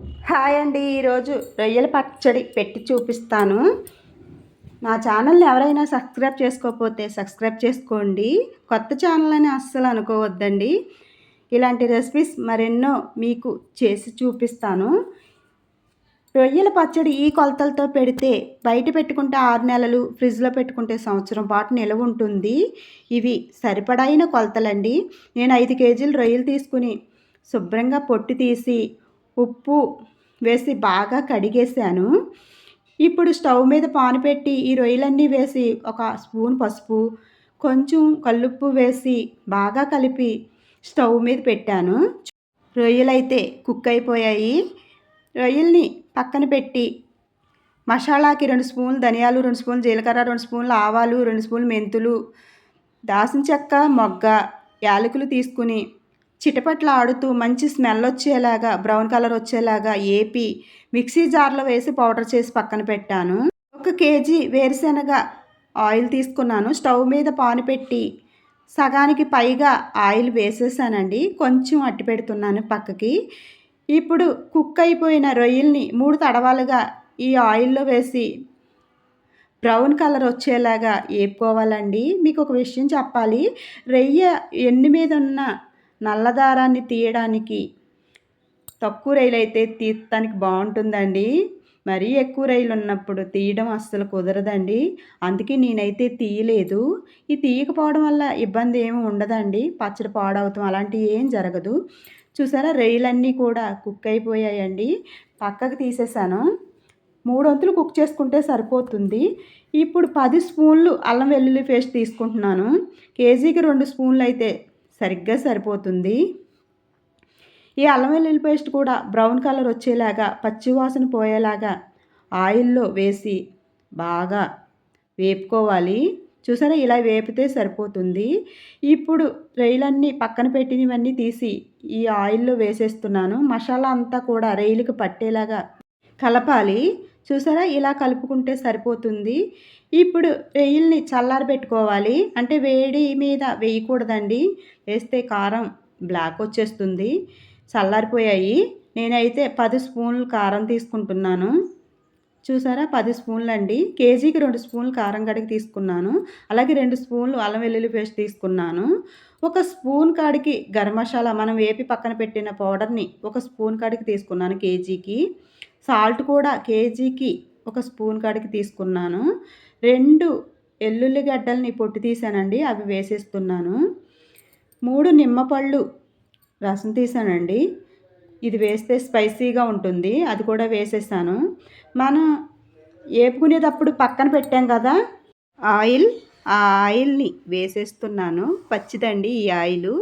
Hi అండి ఈరోజు రొయ్యల పచ్చడి పెట్టి చూపిస్తాను. నా ఛానల్ని ఎవరైనా సబ్స్క్రైబ్ చేసుకోకపోతే సబ్స్క్రైబ్ చేసుకోండి. కొత్త ఛానల్ అని అస్సలు అనుకోవద్దండి. ఇలాంటి రెసిపీస్ మరెన్నో మీకు చేసి చూపిస్తాను. రొయ్యల పచ్చడి ఈ కొలతలతో పెడితే బయట పెట్టుకుంటే ఆరు నెలలు ఫ్రిడ్జ్లో పెట్టుకుంటే సంవత్సరం పాటు నిలవ ఉంటుంది. ఇవి సరిపడైన కొలతలండి. నేను ఐదు కేజీలు రొయ్యలు తీసుకుని శుభ్రంగా పొట్టు తీసి ఉప్పు వేసి బాగా కడిగేసాను. ఇప్పుడు స్టవ్ మీద పాను పెట్టి ఈ రొయ్యలన్నీ వేసి ఒక స్పూన్ పసుపు కొంచెం కల్లుప్పు వేసి బాగా కలిపి స్టవ్ మీద పెట్టాను. రొయ్యలైతే కుక్ అయిపోయాయి. రొయ్యల్ని పక్కన పెట్టి మసాలాకి రెండు స్పూన్లు ధనియాలు రెండు స్పూన్లు జీలకర్ర రెండు స్పూన్లు ఆవాలు రెండు స్పూన్లు మెంతులు దాసిన చెక్క మొగ్గ యాలకులు తీసుకుని చిటపట్ల ఆడుతూ మంచి స్మెల్ వచ్చేలాగా బ్రౌన్ కలర్ వచ్చేలాగా ఏపి మిక్సీ జార్లో వేసి పౌడర్ చేసి పక్కన పెట్టాను. ఒక కేజీ వేరుశనగ ఆయిల్ తీసుకున్నాను. స్టవ్ మీద పాను పెట్టి సగానికి పైగా ఆయిల్ వేసేసానండి. కొంచెం అట్టి పెడుతున్నాను పక్కకి. ఇప్పుడు కుక్ అయిపోయిన రొయ్యల్ని మూడు తడవాలుగా ఈ ఆయిల్లో వేసి బ్రౌన్ కలర్ వచ్చేలాగా ఏపుకోవాలండి. మీకు ఒక విషయం చెప్పాలి. రొయ్య ఎన్ని మీద ఉన్న నల్లదారాన్ని తీయడానికి తక్కువ రైలు అయితే తీయటానికి బాగుంటుందండి. మరీ ఎక్కువ రైలు ఉన్నప్పుడు తీయడం అస్సలు కుదరదండి. అందుకే నేనైతే తీయలేదు. ఈ తీయకపోవడం వల్ల ఇబ్బంది ఏమి ఉండదండి. పచ్చడి పాడవుతాం అలాంటివి ఏం జరగదు. చూసారా రొయ్యలన్నీ కూడా కుక్ అయిపోయాయండి. పక్కకు తీసేసాను. మూడు వంతులు కుక్ చేసుకుంటే సరిపోతుంది. ఇప్పుడు పది స్పూన్లు అల్లం వెల్లుల్లి పేస్ట్ తీసుకుంటున్నాను. కేజీకి రెండు స్పూన్లు అయితే సరిగ్గా సరిపోతుంది. ఈ అల్లం వెల్లుల్లి పేస్ట్ కూడా బ్రౌన్ కలర్ వచ్చేలాగా పచ్చివాసన పోయేలాగా ఆయిల్లో వేసి బాగా వేపుకోవాలి. చూసారా? ఇలా వేపితే సరిపోతుంది. ఇప్పుడు రైలన్నీ పక్కన పెట్టినవన్నీ తీసి ఈ ఆయిల్లో వేసేస్తున్నాను. మసాలా అంతా కూడా రైలుకి పట్టేలాగా కలపాలి. చూసారా? ఇలా కలుపుకుంటే సరిపోతుంది. ఇప్పుడు రొయ్యల్ని చల్లారబెట్టుకోవాలి. అంటే వేడి మీద వేయకూడదండి. వేస్తే కారం బ్లాక్ వచ్చేస్తుంది. చల్లారిపోయాయి. నేనైతే పది స్పూన్లు కారం తీసుకుంటున్నాను. చూసారా? పది స్పూన్లు అండి కేజీకి రెండు స్పూన్లు కారం కాడికి తీసుకున్నాను. అలాగే రెండు స్పూన్లు అల్లం వెల్లుల్లి పేస్ట్ తీసుకున్నాను. ఒక స్పూన్ కాడికి గరం మసాలా మనం వేపి పక్కన పెట్టిన పౌడర్ని ఒక స్పూన్ కాడికి తీసుకున్నాను కేజీకి. సాల్ట్ కూడా కేజీకి ఒక స్పూన్ కాడికి తీసుకున్నాను. రెండు ఎల్లుల్లి గడ్డల్ని పొట్టు తీసానండి. అవి వేసేస్తున్నాను. మూడు నిమ్మపళ్ళు రసం తీసానండి. ఇది వేస్తే స్పైసీగా ఉంటుంది. అది కూడా వేసేసాను. మనం వేపుకునేటప్పుడు పక్కన పెట్టాం కదా ఆయిల్ ఆ ఆయిల్ని వేసేస్తున్నాను. పచ్చిదండి ఈ ఆయిల్.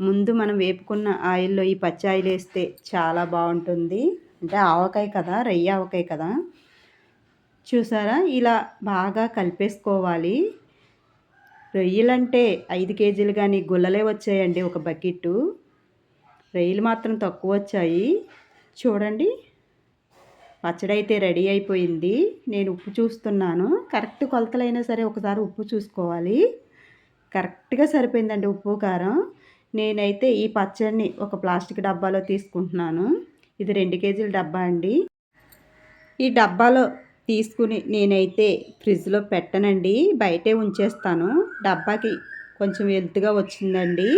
ముందు మనం వేపుకున్న ఆయిల్లో ఈ పచ్చి ఆయిల్ వేస్తే చాలా బాగుంటుంది. అంటే ఆవకాయ కదా రొయ్య ఆవకాయ కదా. చూసారా? ఇలా బాగా కలిపేసుకోవాలి. రొయ్యలంటే ఐదు కేజీలు కానీ గుల్లలే వచ్చాయండి ఒక బకెట్టు. రొయ్యలు మాత్రం తక్కువ వచ్చాయి. చూడండి. పచ్చడి అయితే రెడీ అయిపోయింది. నేను ఉప్పు చూస్తున్నాను. కరెక్ట్ కొలతలైనా సరే ఒకసారి ఉప్పు చూసుకోవాలి. కరెక్ట్గా సరిపోయిందండి ఉప్పు కారం. నేనైతే ఈ పచ్చడిని ఒక ప్లాస్టిక్ డబ్బాలో తీసుకుంటున్నాను. ఇది రెండు కేజీల డబ్బా అండి. ఈ డబ్బాలో తీసుకుని నేనైతే ఫ్రిడ్జ్లో పెట్టనండి. బయటే ఉంచేస్తాను. డబ్బాకి కొంచెం ఎత్తుగా వచ్చిందండి.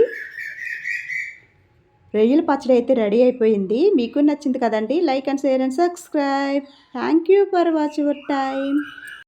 రొయ్యల పచ్చడి అయితే రెడీ అయిపోయింది. మీకు నచ్చింది కదండి like and share and subscribe. Thank you for watch your time